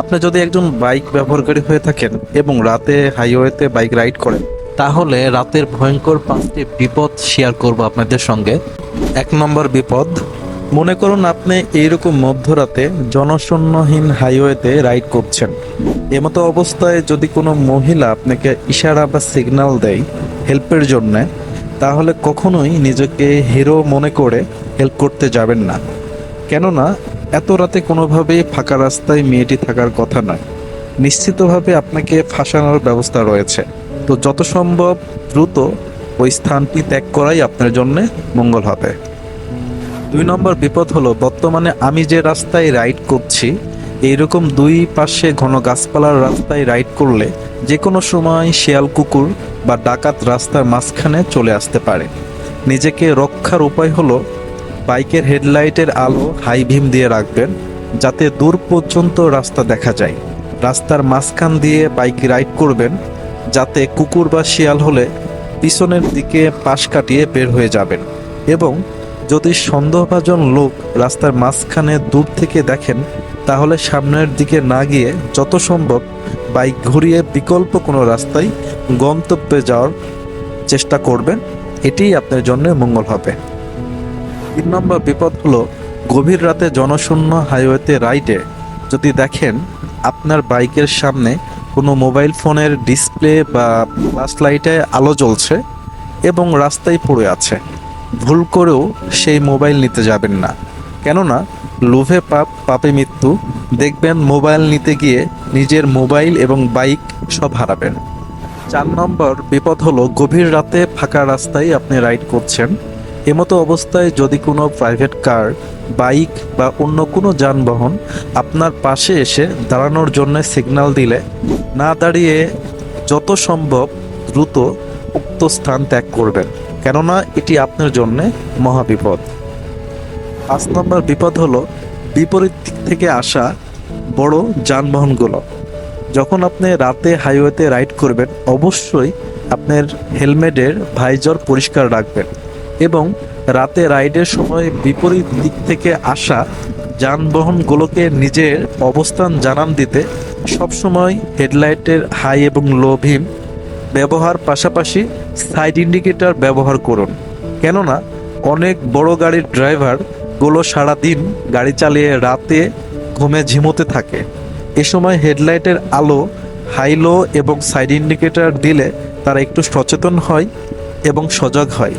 আপনি যদি একজন বাইক ব্যবহারকারী হয়ে থাকেন এবং রাতে হাইওয়েতে বাইক রাইড করেন, তাহলে রাতের ভয়ঙ্কর পাঁচটি বিপদ শেয়ার করব আপনাদের সঙ্গে। এক নম্বর বিপদ, মনে করুন আপনি এইরকম মধ্যরাতে জনশূন্যহীন হাইওয়েতে রাইড করছেন। এমতো অবস্থায় যদি কোনো মহিলা আপনাকে ইশারা বা সিগন্যাল দেয় হেল্পের জন্যে, তাহলে কখনোই নিজেকে হিরো মনে করে হেল্প করতে যাবেন না। কেননা এত রাতে কোনোভাবেই ফাঁকা রাস্তায় মেয়েটি থাকার কথা নয়। নিশ্চিতভাবে আপনাকে ফাঁসানোর ব্যবস্থা রয়েছে। তো যত সম্ভব দ্রুত ওই স্থানটি ত্যাগ করাই আপনার জন্য মঙ্গল হবে। দুই নম্বর বিপদ হলো, বর্তমানে আমি যে রাস্তায় রাইড করছি, এইরকম দুই পাশে ঘন গাছপালার রাস্তায় রাইড করলে যে কোনো সময় শিয়াল কুকুর বা ডাকাত রাস্তার মাঝখানে চলে আসতে পারে। নিজেকে রক্ষার উপায় হলো বাইকের হেডলাইটের আলো হাই ভিম দিয়ে রাখবেন, যাতে দূর পর্যন্ত রাস্তা দেখা যায়। রাস্তার মাঝখান দিয়ে বাইক রাইড করবেন, যাতে কুকুর বা শিয়াল হলে পিছনের দিকে পাশ কাটিয়ে বের হয়ে যাবেন। এবং যদি সন্দেহভাজন লোক রাস্তার মাঝখানে দূর থেকে দেখেন, তাহলে সামনের দিকে না গিয়ে যত সম্ভব বাইক ঘুরিয়ে বিকল্প কোনো রাস্তায় গন্তব্যে যাওয়ার চেষ্টা করবেন। এটিই আপনার জন্য মঙ্গল হবে। তিন নম্বর বিপদ হলো গভীর রাতে জনশূন্য হাইওয়েতে রাইডে যদি দেখেন আপনার বাইকের সামনে কোনো মোবাইল ফোনের ডিসপ্লে বা ফ্ল্যাশ লাইটে আলো জ্বলছে এবং রাস্তায় পড়ে আছে, ভুল করেও সেই মোবাইল নিতে যাবেন না। কেননা, লোভে পাপ, পাপে মৃত্যু, দেখবেন মোবাইল নিতে গিয়ে নিজের মোবাইল এবং বাইক সব হারাবেন। চার নম্বর বিপদ হলো গভীর রাতে ফাঁকা রাস্তায় আপনি রাইড করছেন এমতো অবস্থায় যদি কোনো প্রাইভেট কার বাইক বা অন্য কোনো যানবাহন আপনার পাশে এসে দাঁড়ানোর জন্য সিগন্যাল দিলে, না দাঁড়িয়ে যত সম্ভব দ্রুত উক্ত স্থান ত্যাগ করবেন। কেননা এটি আপনার জন্য মহাবিপদ। পাঁচ নম্বর বিপদ হলো বিপরীত দিক থেকে আসা বড় যানবাহনগুলো। যখন আপনি রাতে হাইওয়েতে রাইড করবেন, অবশ্যই আপনার হেলমেটের ভাইজর পরিষ্কার রাখবেন। এবং রাতে রাইডের সময় বিপরীত দিক থেকে আসা যানবাহনগুলোকে নিজের অবস্থান জানান দিতে সবসময় হেডলাইটের হাই এবং লো ভিম ব্যবহার পাশাপাশি সাইড ইন্ডিকেটর ব্যবহার করুন। কেননা, অনেক বড় গাড়ির ড্রাইভারগুলো সারাদিন গাড়ি চালিয়ে রাতে ঘুমে ঝিমোতে থাকে। এ সময় হেডলাইটের আলো হাই, লো এবং সাইড ইন্ডিকেটর দিলে তারা একটু সচেতন হয় এবং সজাগ হয়।